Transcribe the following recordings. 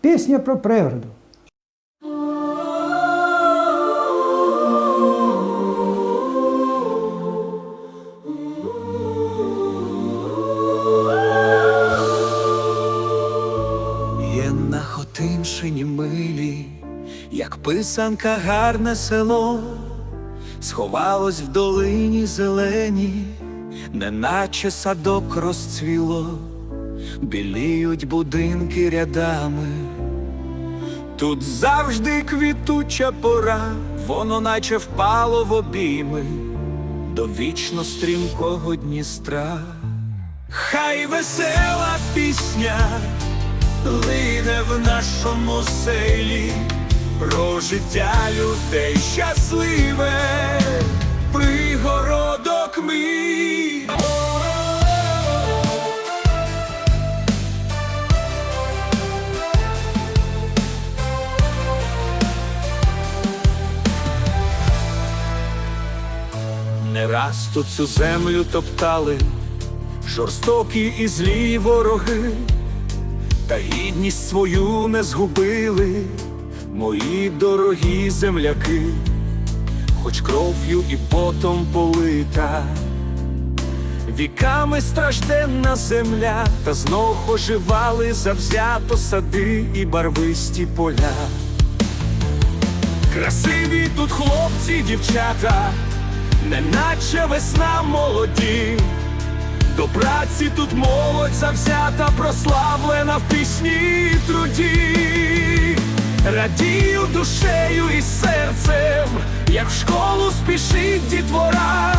Пісня про природу. Є на Хотинщині милі, як писанка гарне село, сховалось в долині зелені, неначе садок розцвіло, біліють будинки рядами. Тут завжди квітуча пора, воно наче впало в обійми до вічно стрімкого Дністра. Хай весела пісня лине в нашому селі про життя людей щасливе, пригородок Не раз тут цю землю топтали, жорстокі і злі вороги, та гідність свою не згубили, мої дорогі земляки, хоч кров'ю і потом полита, віками стражденна земля, та знов оживали завзято сади і барвисті поля. Красиві тут хлопці, дівчата, неначе весна молоді. До праці тут молодь завзята, прославлена в пісні і труді. Радію душею і серцем, як в школу спішить дітвора,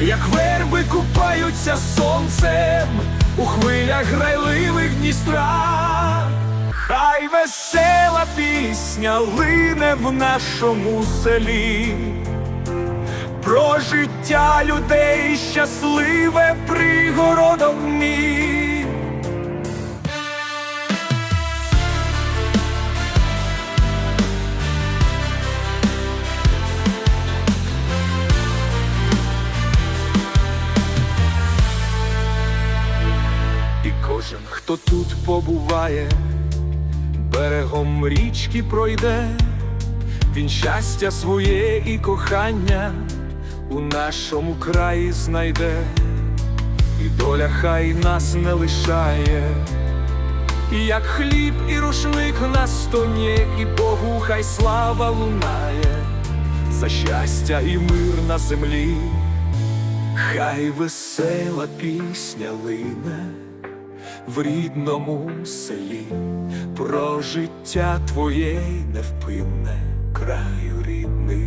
як верби купаються сонцем у хвилях грайливих Дністра. Хай весела пісня лине в нашому селі. Про життя людей щасливе пригородом мій. І кожен, хто тут побуває, берегом річки пройде, він щастя своє і кохання у нашому краї знайде, і доля хай нас не лишає, І як хліб і рушник на стоні, і Богу хай слава лунає, за щастя і мир на землі, хай весела пісня лине в рідному селі, про життя твоє невпинне краю рідний.